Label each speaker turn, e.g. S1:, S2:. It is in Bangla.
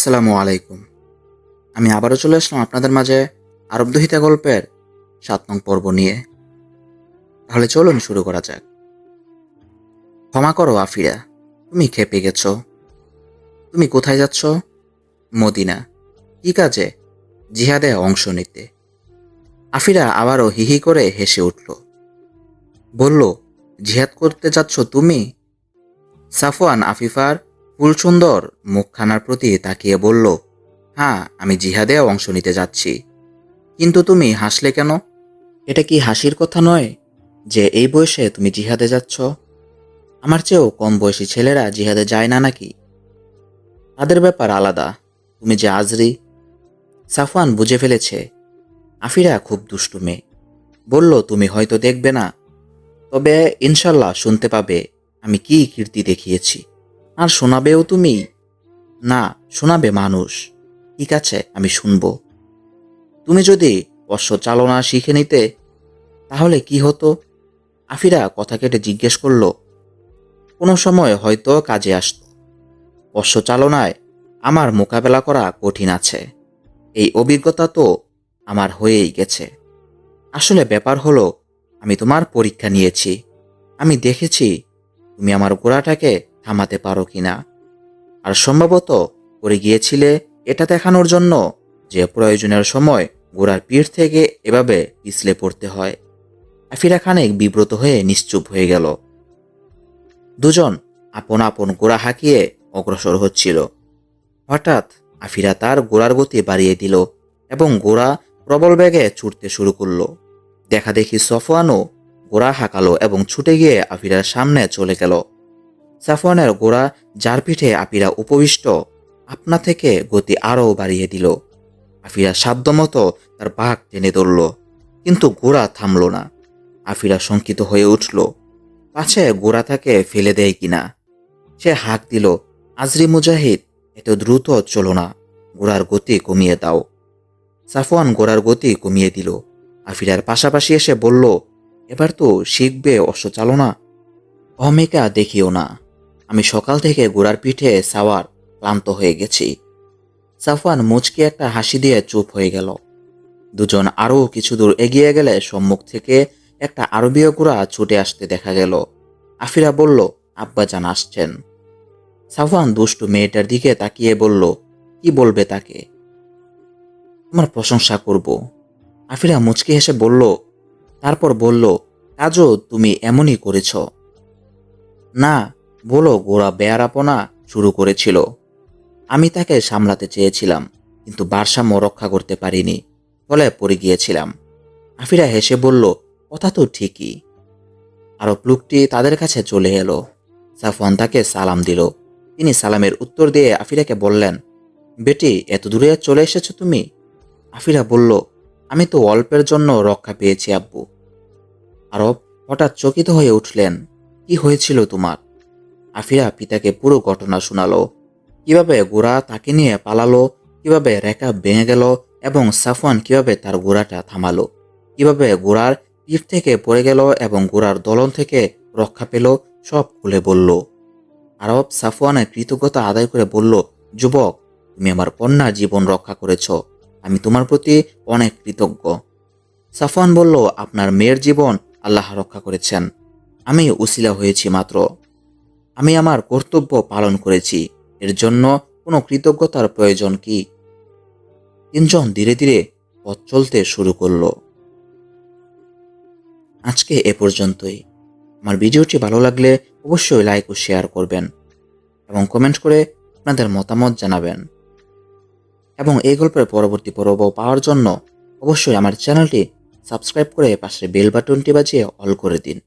S1: আসসালামু আলাইকুম। আমি আবারও চলে আসলাম আপনাদের মাঝে আরবদহিতা গল্পের সাত নং পর্ব নিয়ে। তাহলে চলুন শুরু করা যাক। ক্ষমা করো আফিরা তুমি খেপে গেছ। তুমি কোথায় যাচ্ছ? মদিনা। কি কাজে? জিহাদে অংশ নিতে। আফিরা আবারও হিহি করে হেসে উঠল। বলল, জিহাদ করতে যাচ্ছ তুমি? সাফওয়ান আফিফার ফুল সুন্দর মুখখানার প্রতি তাকিয়ে বলল হ্যাঁ আমি জিহাদে অংশ নিতে যাচ্ছি। কিন্তু তুমি হাসলে কেন? এটা কি হাসির কথা নয় যে এই বয়সে তুমি জিহাদে যাচ্ছ? আমার চেয়েও কম বয়সী ছেলেরা জিহাদে যায় না নাকি? তাদের ব্যাপার আলাদা। তুমি যে আজরি। সাফওয়ান বুঝে ফেলেছে। আফিরা খুব দুষ্টু মেয়ে। বলল, তুমি হয়তো দেখবে না। তবে ইনশাল্লাহ শুনতে পাবে আমি কি কীর্তি দেখিয়েছি। আর শোনাবেও তুমি? না, শোনাবে মানুষ। ঠিক আছে, আমি শুনব। তুমি যদি অশ্ব চালনা শিখে নিতে, তাহলে কি হতো? আফিরা কথা কেটে জিজ্ঞেস করল, কোনো সময় হয়তো কাজে আসতো। অশ্ব চালনায় আমার মোকাবেলা করা কঠিন আছে। এই অভিজ্ঞতা তো আমার হয়েই গেছে। আসলে ব্যাপার হলো, আমি তোমার পরীক্ষা নিয়েছি। আমি দেখেছি তুমি আমার ঘোড়াটাকে থামাতে পারো কিনা আর সম্ভবত করে গিয়েছিলে এটা দেখানোর জন্য যে প্রয়োজনের সময় গোড়ার পিঠ থেকে এভাবে পিছলে পড়তে হয়। আফিরা খানিক বিব্রত হয়ে নিশ্চুপ হয়ে গেল। দুজন আপন আপন গোড়া হাঁকিয়ে অগ্রসর হচ্ছিল। হঠাৎ আফিরা তার গোড়ার গতি বাড়িয়ে দিল এবং গোড়া প্রবল বেগে ছুটতে শুরু করল। দেখা দেখি সফওয়ানও গোড়া হাঁকালো এবং ছুটে গিয়ে আফিরার সামনে চলে গেল। সাফওয়ানের গোড়া, যার পিঠে আফিরা উপবিষ্ট, আপনা থেকে গতি আরও বাড়িয়ে দিল। আফিরা সাধ্যমতো তার বাঘ টেনে ধরল, কিন্তু গোড়া থামল না। আফিরা শঙ্কিত হয়ে উঠল পাছে গোড়া তাকে ফেলে দেয় কিনা সে হাঁক দিল, আজরি মুজাহিদ, এত দ্রুত চলো না, গোড়ার গতি কমিয়ে দাও। সাফওয়ান গোড়ার গতি কমিয়ে দিল। আফিরার পাশাপাশি এসে বলল, এবার তো শিখবে অশ্ব চালনা, অহমিকা দেখিও না। আমি সকাল থেকে গোড়ার পিঠে সাওয়ার ক্লান্ত হয়ে গেছি। সাফওয়ান মুচকি একটা হাসি দিয়ে চুপ হয়ে গেল। দুজন আরও কিছু দূর এগিয়ে গেলে সম্মুখ থেকে একটা আরবীয় গোড়া ছুটে আসতে দেখা গেল। আফিরা বলল, আব্বাজান আসছেন। সাফওয়ান দুষ্টু মেয়েটার দিকে তাকিয়ে বলল, কি বলবে তাকে? তোমার প্রশংসা করব। আফিরা মুচকি হেসে বলল, তারপর বলল, কাজও তুমি এমনই করেছ। না বলো গোড়া বেয়ারাপনা শুরু করেছিল। আমি তাকে সামলাতে চেয়েছিলাম, কিন্তু ভারসাম্য রক্ষা করতে পারিনি, ফলে পড়ে গিয়েছিলাম। আফিরা হেসে বলল, কথা তো ঠিকই। আরব লোকটি তাদের কাছে চলে এলো। সাফওয়ান তাকে সালাম দিল। তিনি সালামের উত্তর দিয়ে আফিরাকে বললেন, বেটি, এত দূরে চলে এসেছ তুমি? আফিরা বলল, আমি তো অল্পের জন্য রক্ষা পেয়েছি, আব্বু। আরব হঠাৎ চকিত হয়ে উঠলেন, কি হয়েছিল তোমার? আফিরা পিতাকে পুরো ঘটনা শোনালো। কীভাবে গোড়া তাকে নিয়ে পালালো, কীভাবে রেখা ভেঙে গেল এবং সাফওয়ান কীভাবে তার গোড়াটা থামালো। কীভাবে গোড়ার পিঠ থেকে পড়ে গেল এবং গোড়ার দলন থেকে রক্ষা পেল, সব খুলে বলল। আরব সাফওয়ানের কৃতজ্ঞতা আদায় করে বলল, যুবক, তুমি আমার কন্যার জীবন রক্ষা করেছ। আমি তোমার প্রতি অনেক কৃতজ্ঞ। সাফওয়ান বলল, আপনার মেয়ের জীবন আল্লাহ রক্ষা করেছেন। আমি উসিলা হয়েছি মাত্র। আমি আমার কর্তব্য পালন করেছি। এর জন্য কোনো কৃতজ্ঞতার প্রয়োজন কি? তিনজন ধীরে ধীরে পথ চলতে শুরু করল। আজকে এ পর্যন্তই। আমার ভিডিওটি ভালো লাগলে অবশ্যই লাইক ও শেয়ার করবেন এবং কমেন্ট করে আপনাদের মতামত জানাবেন। এবং এই গল্পের পরবর্তী পর্ব পাওয়ার জন্য অবশ্যই আমার চ্যানেলটি সাবস্ক্রাইব করে পাশে বেল বাটনটি বাজিয়ে অল করে দিন।